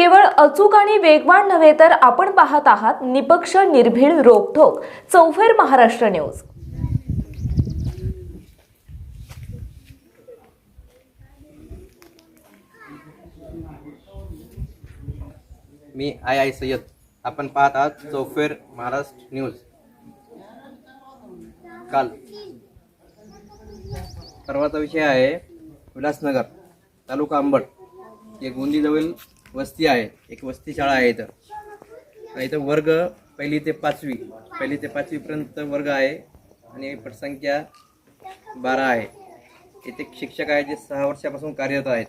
केवळ अचूक आणि वेगवान नव्हे तर आपण पाहत आहात निपक्ष निर्भीड रोखोक चौफेर महाराष्ट्र न्यूज. मी आय आय सय्यद. आपण पाहत आहात चौफेर महाराष्ट्र न्यूज. काल. परवाचा विषय आहे विलासनगर तालुका अंबड. एक गोंदीजवळील वस्ती आहे. एक वस्ती शाळा आहे इथं. इथं वर्ग पहिली ते पाचवी. पहिली ते पाचवीपर्यंत वर्ग आहे आणि पटसंख्या बारा आहे. इथे शिक्षक आहे जे सहा वर्षापासून कार्यरत आहेत.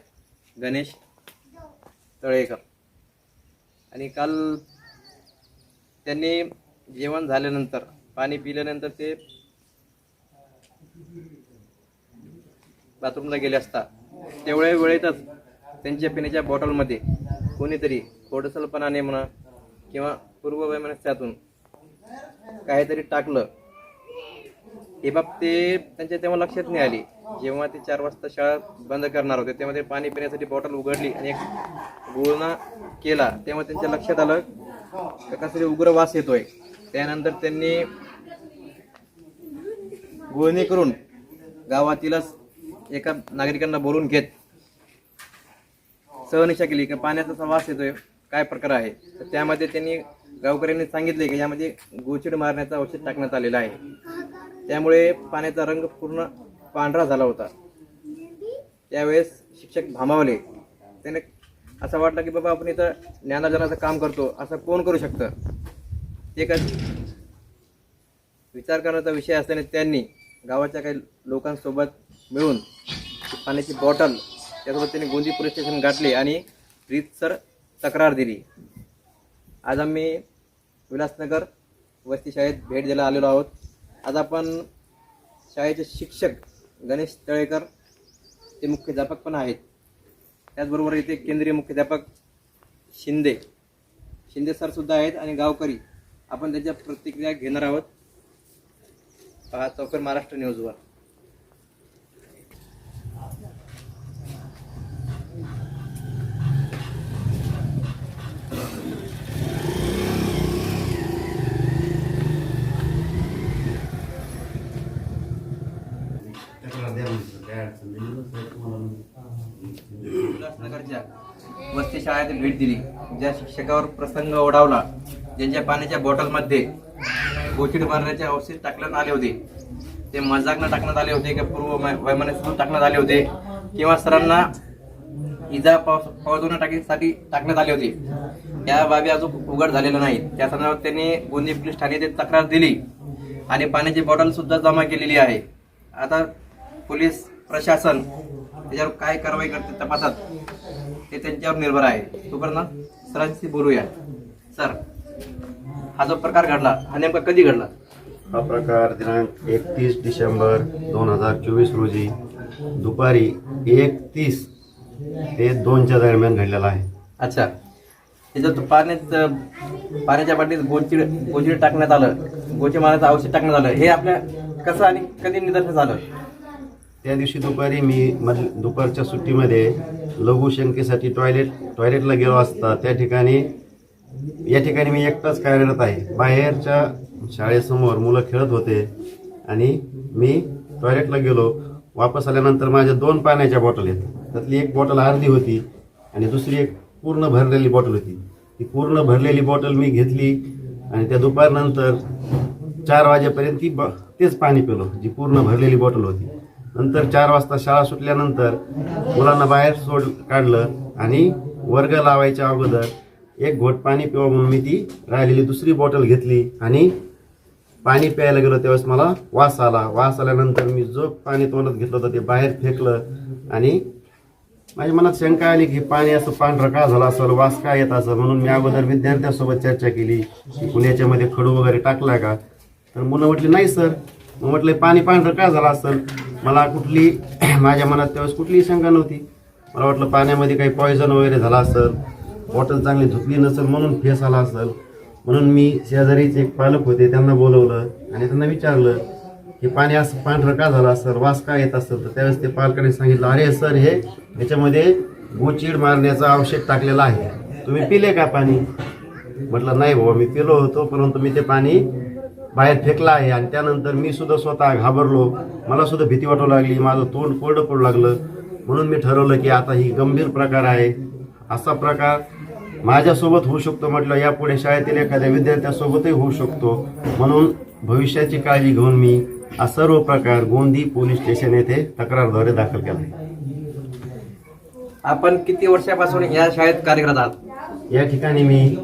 गणेश तळेकर. आणि काल त्यांनी जेवण झाल्यानंतर पाणी पिल्यानंतर ते बाथरूमला गेले असता. तेवढ्या वेळेतच त्यांच्या पिण्याच्या बॉटलमध्ये कोणीतरी खोडसलपणाने म्हणा किंवा पूर्ववैमनस्यातून काहीतरी टाकलं हे बाब ते त्यांच्या तेव्हा लक्षात नाही आली. जेव्हा ते चार वाजता शाळा बंद करणार होते तेव्हा ते पाणी पिण्यासाठी बॉटल उघडली आणि एक गुळणा केला तेव्हा त्यांच्या लक्षात आलं का कसरी उग्र वास येतोय. त्यानंतर त्यांनी गुळणी करून गावातीलच एका नागरिकांना बोलून घेत. सहनिशा केली की पाण्याचा असा वास येतोय काय प्रकार आहे? तर त्यामध्ये त्यांनी गावकऱ्यांनी सांगितले की यामध्ये गोचिड मारण्याचं औषध टाकण्यात आलेलं आहे. त्यामुळे पाण्याचा रंग पूर्ण पांढरा झाला होता. त्यावेळेस शिक्षक भांबावले त्याने असं वाटलं की बाबा आपण इथं ज्ञानाजनाचं काम करतो असं कोण करू शकतं? ते का विचार करण्याचा विषय असल्याने त्यांनी गावाच्या काही लोकांसोबत मिळून पाण्याची बॉटल त्यासोबत त्यांनी गोंदी पोलीस स्टेशन गाठले आणि रीतसर तक्रार दिली. आज आम्ही विलासनगर वस्ती शाळेत भेट द्यायला आलेलो आहोत. आज आपण शाळेचे शिक्षक गणेश तळेकर ते मुख्याध्यापक पण आहेत. त्याचबरोबर इथे केंद्रीय मुख्याध्यापक शिंदे. शिंदे सरसुद्धा आहेत आणि गावकरी. आपण त्याच्या प्रतिक्रिया घेणार आहोत. पहा चौकर महाराष्ट्र न्यूजवर. वस्ती शाळेत भेट दिली. ज्या शिक्षकावर प्रसंग ओढावला ज्यांच्या पाण्याच्या बॉटलमध्ये गोचिड मारण्याचे अवशेष टाकण्यात आले होते. ते मजाकनं टाकण्यात आले होते किंवा पूर्व वैमानिक टाकण्यात आले होते? किंवा सरांना इजा पावसानं टाकीसाठी टाकण्यात आले होते? या बाबी अजून उघड झालेल्या नाहीत. त्या संदर्भात त्यांनी गोंदी पोलीस ठाणे येथे तक्रार दिली आणि पाण्याची बॉटल सुद्धा जमा केलेली आहे. आता पोलीस प्रशासन त्याच्यावर काय कारवाई करते तपासात. ते त्यांच्यावर निर्भर आहे. तोपर्यंत सरांशी बोलूया. सर हा जो प्रकार घडला हा नेमका कधी घडला? हा प्रकार दिनांक एकतीस डिसेंबर दोन हजार चोवीस रोजी दुपारी एक तीस ते दोनच्या दरम्यान घडलेला आहे. अच्छा. त्याच्यात पाण्यात पाण्याच्या बाटलीत गोचिड गोचिड टाकण्यात आलं गोची मारण्याचं औषध टाकण्यात आलं हे आपल्या कसं आणि कधी निदर्शनास आलं? त्या दिवशी दुपारी मी मध दुपारच्या सुट्टीमध्ये लघुशंकेसाठी टॉयलेट टॉयलेटला गेलो असता त्या ठिकाणी या ठिकाणी मी एकटाच कार्यरत आहे. बाहेरच्या शाळेसमोर मुलं खेळत होते आणि मी टॉयलेटला गेलो. वापस आल्यानंतर माझ्या दोन पाण्याच्या बॉटल आहेत. त्यातली एक बॉटल अर्धी होती आणि दुसरी एक पूर्ण भरलेली बॉटल होती. ती पूर्ण भरलेली बॉटल मी घेतली आणि त्या दुपारनंतर चार वाजेपर्यंत ती ब तेच पाणी पिलो जी पूर्ण भरलेली बॉटल होती. नंतर चार वाजता शाळा सुटल्यानंतर मुलांना बाहेर सोड काढलं आणि वर्ग लावायच्या अगोदर एक घोट पाणी पिवा म्हणून मी ती राहिलेली दुसरी बॉटल घेतली आणि पाणी प्यायला गेलो त्यावेळेस मला वास आला. वास आल्यानंतर मी जो पाणी तोंडात घेतलं होतं ते बाहेर फेकलं आणि माझ्या मनात शंका आली की पाणी असं पांढरं का झालं असेल? वास का येत असं म्हणून मी अगोदर विद्यार्थ्यांसोबत चर्चा केली. की कुण्याच्यामध्ये खडू वगैरे टाकला का? तर मुलं म्हटली नाही सर. मग म्हटलं पाणी पांढरं का झालं असेल? मला कुठली माझ्या मनात त्यावेळेस कुठलीही शंका नव्हती. मला वाटलं पाण्यामध्ये काही पॉयझन वगैरे झाला असेल बॉटल चांगली धुतली नसेल म्हणून फेस आला असेल. म्हणून मी शेजारीच एक पालक होते त्यांना बोलवलं आणि त्यांना विचारलं की पाणी असं पांढरं का झालं असेल वास का येत असेल? तर त्यावेळेस ते पालकाने सांगितलं अरे सर हे याच्यामध्ये गोचीड मारण्याचा औषध टाकलेलं आहे. तुम्ही पिले का पाणी? म्हटलं नाही बाबा मी पिलो होतो परंतु मी ते पाणी बाहेर फेकलं आहे आणि त्यानंतर मी सुद्धा स्वतः घाबरलो. मला सुद्धा भीती वाटू लागली. माझं तोंड कोरडं पडू लागलं. म्हणून मी ठरवलं की आता ही गंभीर प्रकार आहे. असा प्रकार माझ्यासोबत होऊ शकतो म्हटलं यापुढे शाळेतील एखाद्या विद्यार्थ्यासोबतही होऊ शकतो. म्हणून भविष्याची काळजी घेऊन मी हा सर्व प्रकार गोंदी पोलीस स्टेशन येथे तक्रारद्वारे दाखल केला. आहे आपण किती वर्षापासून या शाळेत कार्यरत आहात? या ठिकाणी मी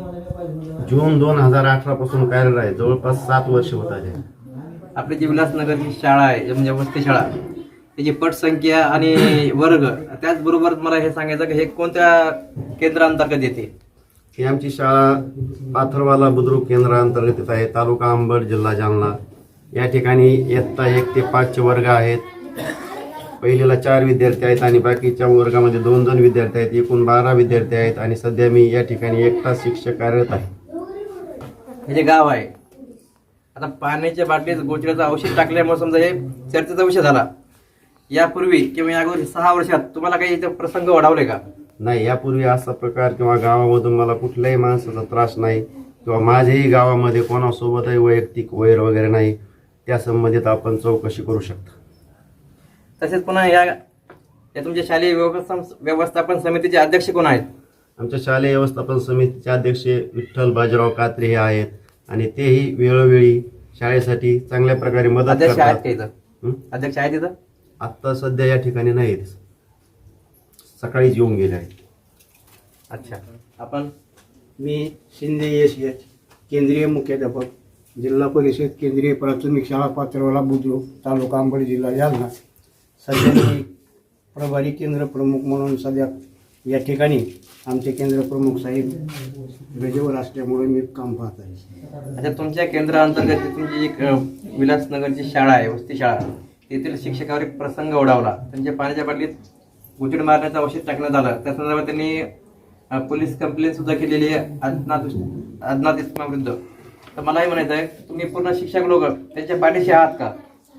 जून दोन हजार अठरा पासून कार्यरत आहे. जवळपास सात वर्ष होत आहे. आपली जी विलासनगरची शाळा आहे म्हणजे वसती शाळा त्याची पटसंख्या आणि वर्ग त्याचबरोबर मला हे सांगायचं की हे कोणत्या केंद्रांतर्गत येते? ही आमची शाळा पाथरवाला बुद्रुक केंद्रांतर्गत येत आहे. तालुका अंबड जिल्हा जालना. या ठिकाणी इयत्ता एक ते पाचचे वर्ग आहेत. पहिलेला चार विद्यार्थी आहेत आणि बाकीच्या वर्गामध्ये दोन दोन विद्यार्थी आहेत. एकूण बारा विद्यार्थी आहेत आणि सध्या मी या ठिकाणी एकटा शिक्षक कार्यरत आहे. हे जे गाव आहे. आता पाण्याच्या बाटलीत गोचड्याचं औषध टाकल्यामुळे समजा हे चर्चेचा विषय झाला. यापूर्वी किंवा या अगोदर सहा वर्षात तुम्हाला काही इथे प्रसंग ओढावले का? नाही यापूर्वी असा प्रकार किंवा गावामधून मला कुठल्याही माणसाचा त्रास नाही किंवा माझ्याही गावामध्ये कोणासोबतही वैयक्तिक वैर वगैरे नाही त्या संबंधित आपण चौकशी करू शकता. तसेच पुन्हा या या तुमच्या शालेय व्यवस्थापन समितीचे अध्यक्ष कोण आहेत? आमच्या शालेय व्यवस्थापन समितीचे अध्यक्ष विठ्ठल बाजीराव कात्रे हे आहेत आणि तेही वेळोवेळी शाळेसाठी चांगल्या प्रकारे मदत अध्यक्ष आहेत करतात. का इथं? हं? अध्यक्ष आहेत इथं? आत्ता सध्या या ठिकाणी नाहीत. सकाळीच येऊन गेले आहेत. अच्छा. आपण मी शिंदे एस एच केंद्रीय मुख्याध्यापक जिल्हा परिषद केंद्रीय प्राथमिक शाळा पात्रवाला बुद्रुक तालुका अंबड जिल्हा जालना. सध्या मी प्रभारी केंद्र प्रमुख म्हणून सध्या या ठिकाणी आमचे केंद्र प्रमुख साहेब रजेवर असल्यामुळे मी काम पाहत आहे. अच्छा तुमच्या केंद्राअंतर्गत जी तुमची एक अ, विलासनगरची शाळा आहे वसती शाळा तेथील शिक्षकावर एक प्रसंग ओढावला त्यांच्या पाण्याच्या बाटलीत गुचड मारण्याचं औषध टाकण्यात आलं. त्या संदर्भात त्यांनी अ, पोलीस कंप्लेंट सुद्धा केलेली आहे अज्ञात अज्ञात इसमाविरुद्ध तर मलाही म्हणायचं आहे तुम्ही पूर्ण शिक्षक लोक त्यांच्या पाठीशी आहात का?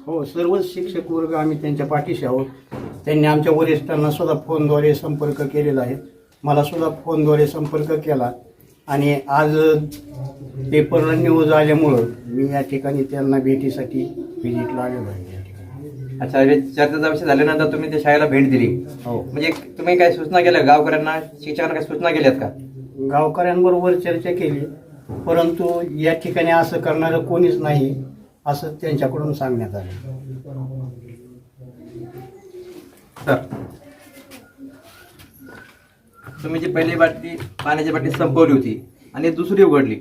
हो सर्वच शिक्षक वर्ग आम्ही त्यांच्या पाठीशी आहोत. त्यांनी आमच्या वरिष्ठांना सुद्धा फोनद्वारे संपर्क केलेला आहे. मला सुद्धा फोनद्वारे संपर्क केला. आणि आज पेपरला न्यूज आल्यामुळं मी या ठिकाणी त्यांना भेटीसाठी व्हिजिटला आलेलो आहे. या ठिकाणी अच्छा हे चर्चेचा विषय झाल्यानंतर तुम्ही त्या शाळेला भेट दिली. हो. म्हणजे तुम्ही काय सूचना केल्या? गावकऱ्यांना शिक्षकांना काही सूचना केल्यात का? गावकऱ्यांबरोबर चर्चा केली परंतु या ठिकाणी असं करणारं कोणीच नाही असं त्यांच्याकडून सांगण्यात आलं. सर तुम्ही जी पहिली बाटली पाण्याची बाटली संपवली होती आणि दुसरी उघडली.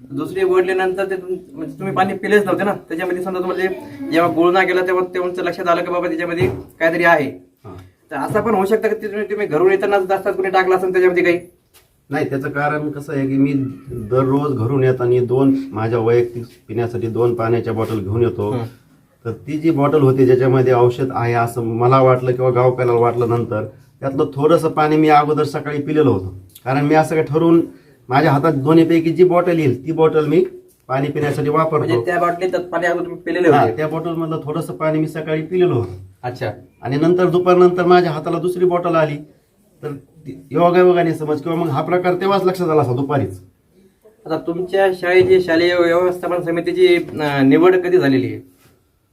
दुसरी उघडल्यानंतर ते म्हणजे तुम्ही पाणी पिलेच नव्हते ना? त्याच्यामध्ये समजा तुम्हाला जेव्हा गुळणा गेला तेव्हा तेव्हा लक्षात आलं की बाबा त्याच्यामध्ये काहीतरी आहे. तर असं पण होऊ शकतं की तुम्ही तुम्ही घरून येताना जास्त कुणी टाकलं असेल त्याच्यामध्ये काही? नाही त्याचं कारण कसं आहे की मी दररोज घरून येताना दोन माझ्या वैयक्तिक पिण्यासाठी दोन पाण्याच्या बॉटल घेऊन येतो. तर ती जी बॉटल होती ज्याच्यामध्ये औषध आहे असं मला वाटलं किंवा गावकऱ्याला वाटलं नंतर त्यातलं थोडंसं पाणी मी अगोदर सकाळी पिलेलं होतं. कारण मी असं काय ठरवून माझ्या हातात दोन्हीपैकी जी बॉटल येईल ती बॉटल मी पाणी पिण्यासाठी म्हणजे वापरतो त्या बाटलीत पाणी अगोदर तुम्ही पिलेले हा, होते त्या बॉटल मधलं थोडंसं पाणी मी सकाळी पिलेलं होतं. अच्छा. आणि नंतर दुपारनंतर माझ्या हाताला दुसरी बॉटल आली. तर योगायोगाने समज किंवा मग हा प्रकार तेव्हाच लक्षात आला असा दुपारीच. आता तुमच्या शाळेची शालेय व्यवस्थापन समितीची अं, निवड कधी झालेली आहे?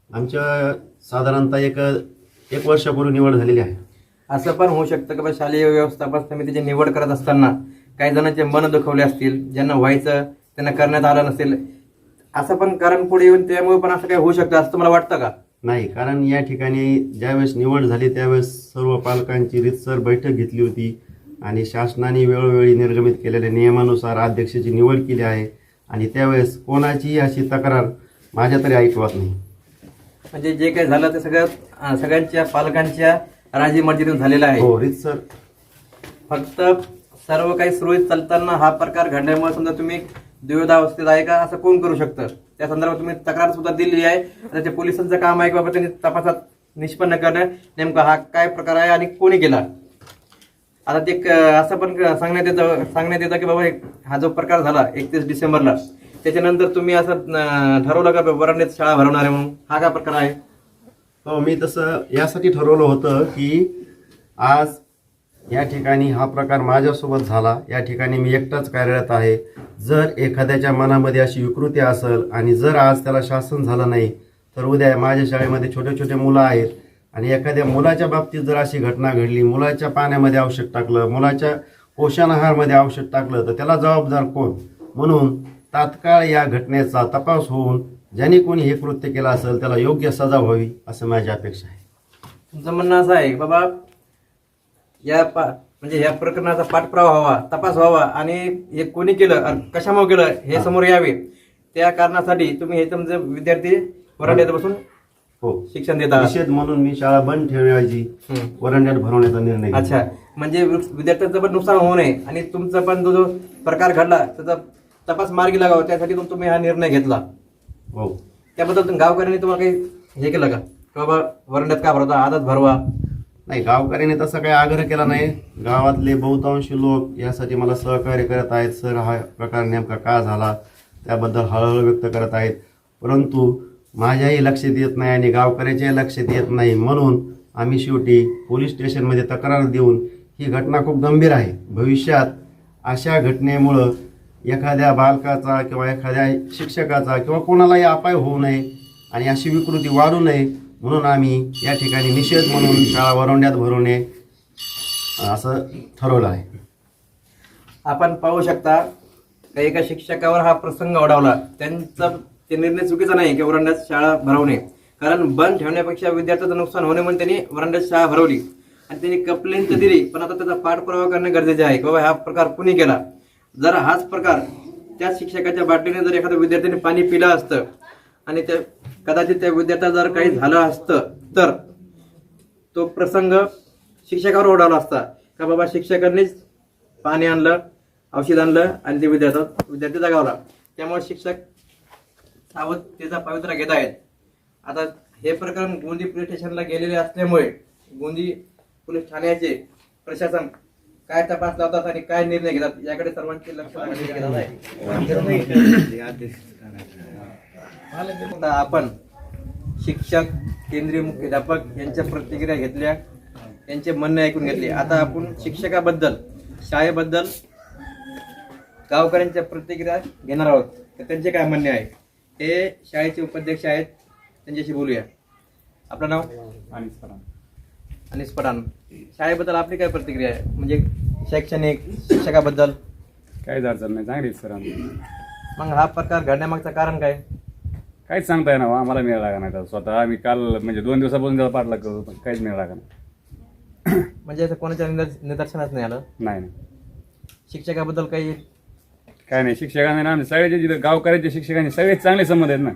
आमच्या साधारणतः एक एक वर्षापूर्वी निवड झालेली आहे. असं पण होऊ शकतं की बा शालेय व्यवस्थापन समितीची निवड करत असताना काही जणांचे मन दुखवले असतील ज्यांना व्हायचं त्यांना करण्यात आलं नसेल. असं पण कारण पुढे येऊन त्यामुळे पण असं काही होऊ शकतं असं तुम्हाला वाटतं का? नाही कारण या ठिकाणी ज्यावेळेस निवड झाली त्यावेळेस सर्व पालकांची रीतसर बैठक घेतली होती आणि शासनाने वेळोवेळी निर्गमित केलेल्या नियमानुसार अध्यक्षाची निवड केली आहे आणि त्यावेळेस कोणाचीही अशी तक्रार माझ्या तरी ऐकवत नाही. म्हणजे जे काही झालं ते सगळं सगळ्यांच्या पालकांच्या राजी मर्जीतून झालेलं आहे हो रीतसर फक्त सर्व काही सुरळीत चालताना हा प्रकार घडल्यामुळे समजा तुम्ही द्विधावस्थेत आहे का असं कोण करू शकतं त्या संदर्भात तुम्ही तक्रार सुद्धा दिलेली आहे आता ते पोलिसांचं काम आहे की बाबा त्यांनी तपासात निष्पन्न करणं नेमका हा काय प्रकार आहे आणि कोणी केला आता ते असं पण सांगण्यात येतं सांगण्यात येतं की बाबा हा जो प्रकार झाला एकतीस डिसेंबरला त्याच्यानंतर तुम्ही असं ठरवलं का वरांडीत शाळा भरवणार आहे म्हणून हा काय प्रकार आहे हो मी तसं यासाठी ठरवलं होतं की आज या ठिकाणी हा प्रकार माझ्यासोबत झाला. या ठिकाणी मी एकटाच कार्यरत आहे. जर एखाद्याच्या मनामध्ये अशी विकृती असेल आणि जर आज त्याला शासन झालं नाही तर उद्या माझ्या शाळेमध्ये छोटे छोटे मुलं आहेत आणि एखाद्या मुलाच्या बाबतीत जर अशी घटना घडली मुलाच्या पाण्यामध्ये औषध टाकलं मुलाच्या पोषण आहारमध्ये औषध टाकलं तर त्याला जबाबदार कोण? म्हणून तात्काळ या घटनेचा तपास होऊन ज्यांनी कोणी हे कृत्य केलं असेल त्याला योग्य सजा व्हावी असं माझी अपेक्षा आहे. तुमचं म्हणणं असं आहे की बाबा या पा म्हणजे या प्रकरणाचा पाठपुरावा व्हावा तपास व्हावा आणि हे कोणी केलं आणि कशामुळे केलं हे समोर यावे. त्या कारणासाठी तुम्ही हे तुमचे विद्यार्थी वरांड्यात बसून हो. शिक्षण देत. आहात निषेध म्हणून मी शाळा बंद ठेवण्याऐवजी. वरंड्यात भरवण्याचा निर्णय घेतला. अच्छा. म्हणजे विद्यार्थ्यांचं पण नुकसान होऊ नये आणि तुमचा पण जो जो प्रकार घडला त्याचा तपास मार्गी लागावा त्यासाठी तुम- तुम्ही हा निर्णय घेतला. हो त्याबद्दल गावकऱ्यांनी तुम्हाला काही हे केलं का? की बाबा वरंड्यात का भरवता? आजच भरवा. नाही गावकऱ्यांनी तसा काही आग्रह केला नाही. गावातले बहुतांशी लोक यासाठी मला सहकार्य करत आहेत. सर हा प्रकार नेमका का झाला? त्याबद्दल हळहळ व्यक्त करत आहेत. परंतु माझ्याही लक्षात येत नाही आणि गावकऱ्याच्याही लक्षात येत नाही. म्हणून आम्ही शेवटी पोलीस स्टेशनमध्ये तक्रार देऊन ही घटना खूप गंभीर आहे. भविष्यात अशा घटनेमुळं एखाद्या बालकाचा किंवा एखाद्या शिक्षकाचा किंवा कोणालाही अपाय होऊ नये आणि अशी विकृती वाढू नये म्हणून आम्ही या ठिकाणी निषेध म्हणून शाळा वरवण्यात भरवणे असं ठरवलं आहे. आपण पाहू शकता का एका शिक्षकावर हा प्रसंग ओढावला. त्यांचा ते निर्णय चुकीचा नाही की वरंड्यात शाळा भरवणे कारण बंद ठेवण्यापेक्षा विद्यार्थ्याचं नुकसान होणे म्हणून त्यांनी वरंड्यात शाळा भरवली. आणि त्यांनी कंप्लेंट तर दिली पण आता त्याचा पाठपुरावा करणे गरजेचे आहे की बाबा हा प्रकार कुणी केला? जर हाच प्रकार त्या शिक्षकाच्या बाटलीने जर एखाद्या विद्यार्थ्याने पाणी पिलं असतं आणि त्या कदाचित त्या विद्यार्थ्याला जर काही झालं असतं तर तो प्रसंग शिक्षकावर ओढावला असता. का बाबा शिक्षकांनीच पाणी आणलं औषध आणलं आणि ते विद्यार्थ्या विद्यार्थी जगावला. त्यामुळे शिक्षक सावधतेचा पवित्रा घेत आहेत. आता हे प्रकरण गोंदी पोलीस स्टेशनला गेलेले असल्यामुळे गोंदी पोलीस ठाण्याचे प्रशासन काय तपास लावतात आणि काय निर्णय घेतात? याकडे सर्वांचे लक्ष आहे. आपण शिक्षक केंद्रीय मुख्याध्यापक यांच्या प्रतिक्रिया घेतल्या त्यांचे म्हणणे ऐकून घेतले. आता आपण शिक्षकाबद्दल शाळेबद्दल गावकऱ्यांच्या प्रतिक्रिया घेणार आहोत. तर त्यांचे काय म्हणणे आहे? हे शाळेचे उपाध्यक्ष आहेत. त्यांच्याशी बोलूया. आपलं नाव? अनिस पठाण शाळेबद्दल आपली काय प्रतिक्रिया आहे? म्हणजे शैक्षणिक शिक्षकाबद्दल? काहीच अडचण नाही चांगली सर आमची मग हा प्रकार घडण्यामागचं कारण काय? काहीच सांगता येणार आम्हाला मिळाला लागा नाही स्वतः आम्ही काल म्हणजे दोन दिवसापासून त्याचा पाठलाग करतो पण काहीच मिळाला लागा नाही. म्हणजे असं कोणाच्या निदर्श- निदर्शनात नाही आलं? नाही नाही. शिक्षकाबद्दल काही काय नाही शिक्षकांनी ना आमचे सगळ्याचे जिथे गावकऱ्याचे शिक्षकांचे सगळे चांगले संबंध आहेत ना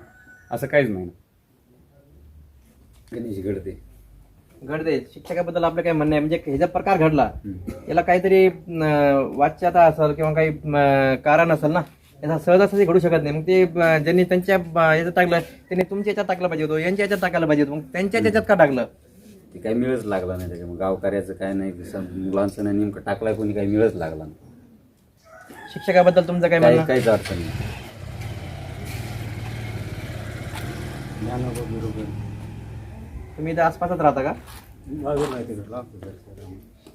असं काहीच नाही. ना गणेश घडते. घडते शिक्षकाबद्दल आपलं काय म्हणणं आहे? म्हणजे ह्याचा प्रकार घडला याला काहीतरी वाच्यता असेल किंवा काही कारण असेल ना याचा सहजासहजी घडू शकत नाही. मग ते ज्यांनी त्यांच्या याच्यात टाकलं त्यांनी तुमच्या याच्यात टाकलं पाहिजे होतं यांच्या याच्यात टाकायला पाहिजे होतं. मग त्यांच्या याच्यात का टाकलं? ते काही मिळच लागला नाही त्याच्यामुळे. गावकऱ्याचं काय नाही मुलांचं नाही नेमकं टाकलाय कोणी काही मिळच लागला नाही. शिक्षकाबद्दल तुमचं काय काही म्हणणं? काहीच अडचण नाही. तुम्ही इथं आसपासच राहता का?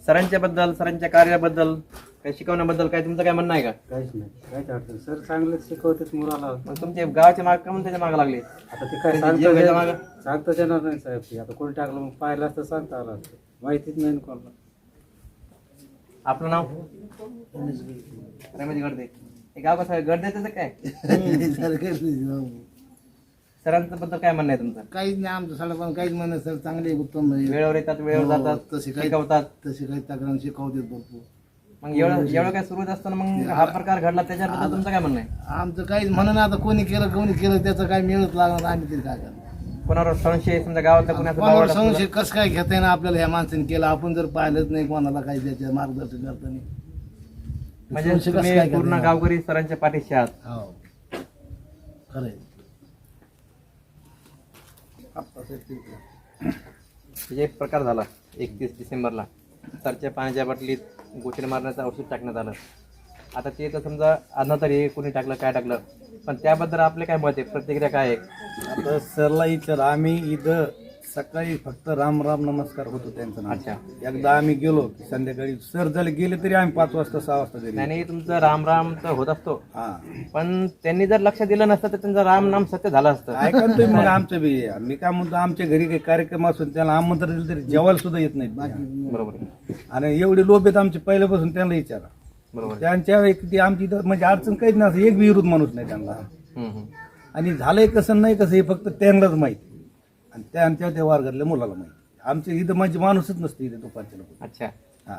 सरांच्या बद्दल सरांच्या कार्याबद्दल काही शिकवण्याबद्दल काय तुमचं काय म्हणणं आहे का? काहीच नाही काहीच अडचण. सर चांगलंच शिकवतेच मुलाला. मग तुमचे गावाच्या माग का म्हणून त्याच्यामागे लागले? आता ते काय त्यांची जीव घ्यायच्या मागं? सांगता सांगताच येणार नाही साहेब ते. आता कोणी टाकलं मग पाहिलं असतं सांगता आलं असतं. माहितीच नाही ना कोणाला. आपलं नाव? रमेश गर्दे हे गाव कसं आहे? गर्देचं काय? सरांचं बद्दल काय म्हणणं आहे तुमचं? काहीच नाही आमचं साडे पण काहीच म्हणत सर चांगले उत्तम आहे. वेळेवर येतात वेळेवर हो, जातात तसे काही शिकवतात. तसे काही तक्रार शिकवतात भरपूर. मग एवढं एवढं काय सुरू असताना मग हा प्रकार घडला त्याच्याबद्दल तुमचं काय म्हणणं आहे? आमचं काहीच म्हणून आता कोणी केलं कोणी केलं त्याचं काही मिळत लागणार आम्ही तरी काय करणार? कोणावर संशय समजा गावातल्या कोणाचा कोणावर संशय कसं काय घेता येणार आपल्याला? ह्या माणसाने केलं आपण जर पाहिलंच नाही कोणाला काही त्याच्या मार्गदर्शन करताना. म्हणजे संशय कसं तुम्ही काय पूर्ण करणार? गावकरी सरांच्या पाठीशी आहात. हो. खरंय म्हणजे एक प्रकार झाला एकतीस डिसेंबरला. सरच्या पाण्याच्या बाटलीत गोचिड मारण्याचं औषध टाकण्यात आलं. आता ते तर समजा अन्न तरी कोणी टाकलं काय टाकलं? पण त्याबद्दल आपले काय मत आहे? प्रतिक्रिया काय आहे? आता सरला इथं आम्ही इथं सकाळी फक्त राम राम नमस्कार होतो त्यांचा नाव. अच्छा. एकदा आम्ही गेलो की संध्याकाळी सर झाले गेले तरी आम्ही पाच वाजता सहा वाजता घरी नाही तुमचं राम राम तर होत असतो हा पण त्यांनी जर लक्ष दिलं नसतं तर त्यांचं राम नाम सत्य झालं असतं ऐका ना तुम्ही मग आमचं बी मी काय म्हणतो आमच्या घरी काही कार्यक्रम असून त्याला आमंत्रण दिलं तरी जेवायला सुद्धा येत नाहीत बरोबर आहे. आणि एवढे लोक आहेत आमचे पहिल्यापासून त्यांना विचारा बरोबर आहे. त्यांच्या एक ती आमची इथं म्हणजे अडचण काहीच नाही एक विरोध माणूस नाही त्यांना हम्म, हम्म. आणि झालंय कसं नाही कसं हे फक्त त्यांनाच माहिती आणि त्यांच्या त्या वर्गातल्या मुलाला माहिती. आमच्या इथं म्हणजे माणूसच नसते इथे दुपारच्या लोक. अच्छा. हा.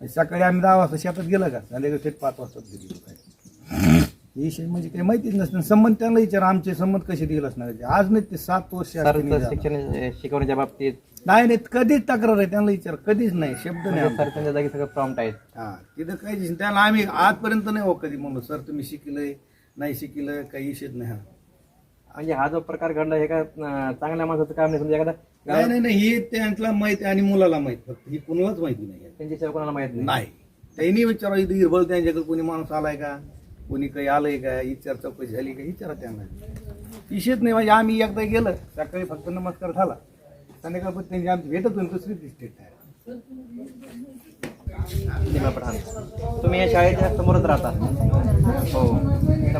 आणि सकाळी आम्ही दहा वाजता शेतात गेला का? संध्याकाळी थेट पाच वाजता गेली दुपारी विषय म्हणजे काही माहितीच नसतं. संबंध त्यांना विचार आमचे संबंध कसे दिले असणार आज नाही ते सात वर्ष सर. शिक्षण शिकवण्याच्या बाबतीत. नाही नाही कधीच तक्रार आहे त्यांना विचार. कधीच नाही शब्द नाही म्हणजे आमचा. त्यांच्या जागी सगळं प्रॉम्प्ट आहेत हा तिथं काही दिवस त्याला आम्ही आजपर्यंत नाही हो कधी म्हणलो सर तुम्ही शिकलंय नाही शिकलं काही विषयच नाही हा. म्हणजे हा जो प्रकार घडला हे का अं, चांगल्या माणसाचं काम नाही समजा एखादा नाही नाही नाही हे त्यांना माहिती आणि मुलाला माहीत फक्त ही कुणालाच माहिती नाही. त्यांच्याशिवाय कोणाला माहीत नाही? नाही. त्यांनी विचारा इथं हिरबळ त्यांच्याकडे कोणी माणूस आलाय का? कोणी काही आलंय का? विचार चौकशी झाली का? विचारा त्यांना विषयच नाही म्हणजे आम्ही एकदा गेलं सकाळी फक्त नमस्कार झाला. संध्याकाळपर्यंत त्यांची आमची भेटत होती दुसरी डिस्ट्रिक्ट पठाण तुम्ही या शाळेच्या समोरच राहता. हो.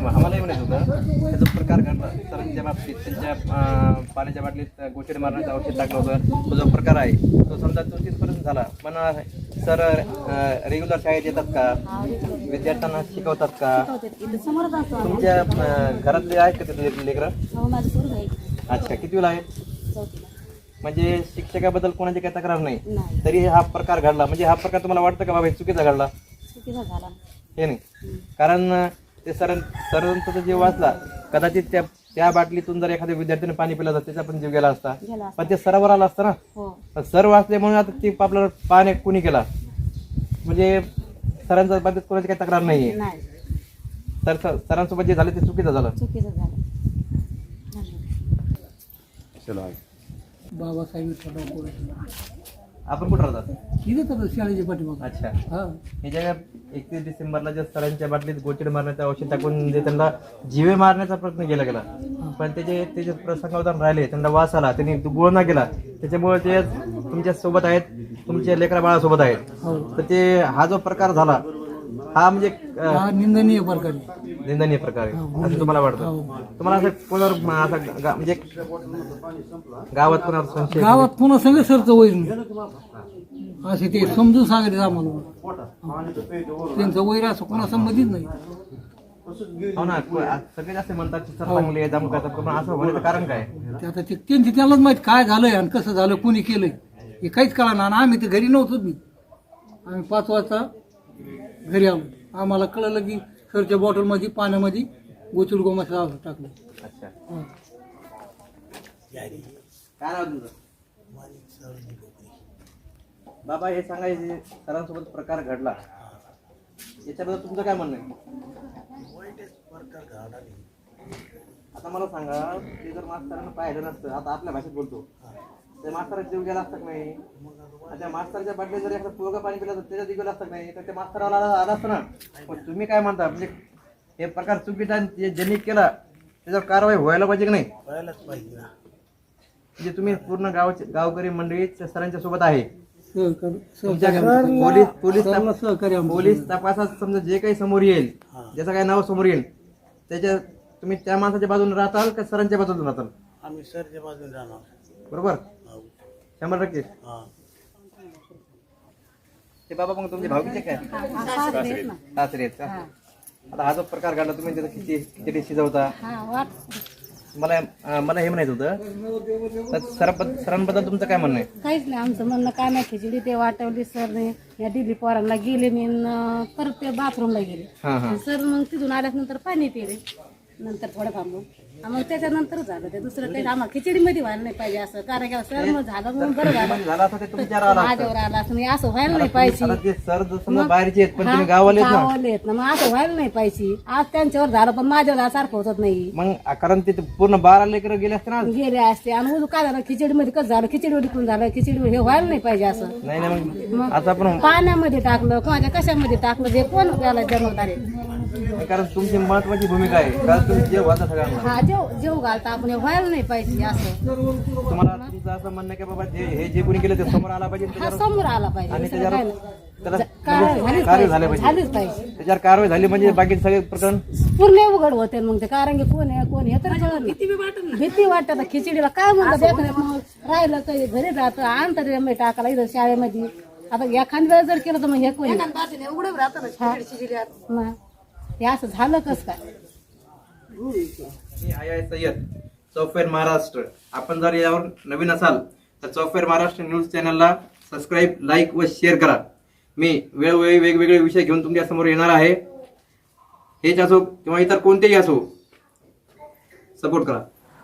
आम्हालाही म्हणायचं होतं त्याचा प्रकार घडला सरांच्या बाबतीत त्यांच्या पाण्याच्या बाटलीत गोचड मारण्याचं औषध टाकलं होतं. तो जो प्रकार आहे तो समजा तो तिथपर्यंत झाला. पण सर रेग्युलर शाळेत येतात का? विद्यार्थ्यांना शिकवतात का. तुमच्या घरातले आहेत का तिथे लेकरं? हो माझं सुरू आहे. म्हणजे शिक्षकाबद्दल कोणाची काही तक्रार नाही. नाही. तरी हा प्रकार घडला. म्हणजे हा प्रकार तुम्हाला वाटतं का बाबा हे चुकीचा घडला? चुकीचा झाला. हे नाही. कारण ते सर सरांचा जीव वाचला कदाचित त्या त्या बाटलीतून जर एखाद्या विद्यार्थ्याने पाणी पिलं तर त्याचा पण जीव गेला असता. गेला पण ते सरावर आला असतं ना. हो. पण सर वाचले म्हणून आता ती आपल्याला पाणी कुणी केला? म्हणजे सरांच्या बाबतीत कोणाची काही तक्रार नाहीये. नाही. सर सर- सरांसोबत जे झालं ते चुकीचं झालं. चुकीचं झालं. धन्यवाद. चला. बाबासाहेब विठ्ठलराव कोरे आपण कुठं राहतात? इथे तर शाळेच्या पाठीमाग. अच्छा. हा. हे जगा एकतीस डिसेंबरला ज्या सरांच्या बाटलीत गोचिड मारण्याचं औषध टाकून जे त्यांना जीवे मारण्याचा प्रयत्न केला गेला पण त्याचे त्याचे प्रसंगावधान राहिले त्यांना वास आला त्यांनी गुळणा केला त्याच्यामुळे ते तुमच्यासोबत आहेत तुमच्या लेकरा बाळासोबत आहेत. तर ते हा जो प्रकार झाला हा म्हणजे अं, हा निंदनीय प्रकार. आहे. निंदनीय प्रकार. आहे असं तुम्हाला वाटतं? तुम्हाला असं कोणावर म- असं गा- म्हणजे गावात कोणावर संशय गावात पुन्हा सगळे सरचं वैर नाही. असे ते समजून सांगायचे आम्हाला. त्यांचं वैर असं कोणा संबंधित नाही. हो ना को- आ- सगळे जास्त म्हणतात की सर चांगले आहे, पण असं होण्याचं कारण काय? ते आता ते त्यांची त्यालाच माहीत काय झालंय आणि कसं झालं कोणी केलंय. हे काहीच कळा ना आम्ही ते घरी नव्हतोच मी आम्ही पाच वाजता घरी आलो. आम्हाला कळलं की सरच्या बॉटलमध्ये पाण्यामध्ये गोचूल गोमाचं औषध टाकलं. अच्छा. हा. काय नाव तुझं? बाबा हे सांगायचे सरांसोबत प्रकार घडला याच्याबद्दल तुमचं काय म्हणणं आहे? आता मला सांगा ते जर मास्तरांना पाहिलं नसतं आता आपल्या भाषेत बोलतो. त्या मास्तरात जीव गेला असता नाही? त्या मास्तरच्या बाटलीत जर एखादा पोरगा पाणी पिला तर त्याच्या जीव गेला असता नाही? तर त्या मास्तराला आला असतं ना. पण तुम्ही काय म्हणता? म्हणजे हे प्रकार चुकीचा आणि जे ज्यांनी केला त्याच्यावर कारवाई व्हायला पाहिजे की नाही? व्हायलाच पाहिजे म्हणजे तुम्ही पूर्ण गावचे गावकरी मंडळी सरांच्या सोबत आहे. पोलीस पोलीस तपासात समजा जे काही समोर येईल ज्याचं काही नाव समोर येईल त्याच्या तुम्ही त्या माणसाच्या बाजूने राहताल का सरांच्या बाजूने राहताल? आम्ही सरच्या बाजूने जाणार बरोबर? शंभर टक्के. हा. ते बाबा मग तुमचे भावकीचे काय सासरे आहेत का? आता हा जो प्रकार घडला तुम्ही त्याचा किती किती शिजवता? हा वाट. मला अं, मला हे म्हणायचं होतं. तर सराबद्दल सरांबद्दल तुमचं काय म्हणणं आहे? काहीच नाही आमचं म्हणणं काय नाही खिचडी ते वाटवली सरने या दिली पोरांना गेले मी न परत ते बाथरूमला गेले. हां हां. सर मग तिथून आल्यानंतर पाणी पिले. नंतर थोडं थांबून मग त्याच्यानंतर झालं ते दुसरं काही आम्हाला खिचडीमध्ये व्हायला नाही पाहिजे असं. कारण की सर मग झालं म्हणून बरं झालं. झालं असं ते तुमच्यावर आला असतं. माझ्यावर आला असं नाही असं व्हायला नाही पाहिजे. आता ते सर जर समजा बाहेरचे आहेत पण तुम्ही गावाले ना गावाले आहेत ना मग असं व्हायला नाही पाहिजे. आज त्यांच्यावर झालं पण माझ्यावर सारखं होत नाही. मग कारण ते पूर्ण बारा लेकर गेले असते ना गेले असते. आणि उजू काय झालं? खिचडीमध्ये कसं झालं? खिचडी कोण झालं. खिचडी हे व्हायला नाही पाहिजे असं. नाही मग आता आपण पाण्यामध्ये टाकलं कोणाच्या कशामध्ये टाकलं जे कोण त्याला जन्मदार आहे. कारण तुमची महत्वाची भूमिका आहे. कारण तुम्ही जे वाचा सगळ्यांना. हा घालता आपण हे व्हायला नाही पाहिजे असं. तुम्हाला तुमचं असं म्हणणं आहे की बाबा जे हे जे कोणी केलं ते समोर आला पाहिजे हा त्याच्यावर- समोर आला पाहिजे. आणि दुसरं काय त्याच्यावर नाही. त्याला कारवाई झालीच कारवाई झाली पाहिजे. पाहिजे झालीच पाहिजे. त्याच्यावर कारवाई झाली म्हणजे बाकी सगळे प्रकरण पूर्ण उघड होते मग ते कारण की कोण आहे कोण आहे तर नाही. भीती वाटत आता खिचडीला काय म्हणतात मग राहिलं तर घरी राहतं आणतात रेल्वे टाकायला इथं शाळेमध्ये. आता एखाद्या वेळेस जर केलं तर मग हे कोणी हा. मग हे असं झालं कस काय? मी आय आय सय्यद चौफेर महाराष्ट्र. आपण जर यावर नवीन असाल तर चौफेर महाराष्ट्र न्यूज चॅनलला सबस्क्राईब लाईक व शेअर करा. मी वेळोवेळी वेगवेगळे विषय घेऊन तुमच्यासमोर येणार आहे. हेच असो किंवा इतर कोणतेही असो सपोर्ट करा.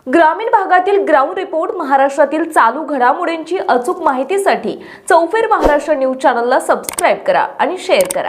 ग्रामीण भागातील ग्राउंड रिपोर्ट महाराष्ट्रातील चालू घडामोडींची अचूक माहितीसाठी चौफेर महाराष्ट्र न्यूज चॅनलला सबस्क्राईब करा आणि शेअर करा.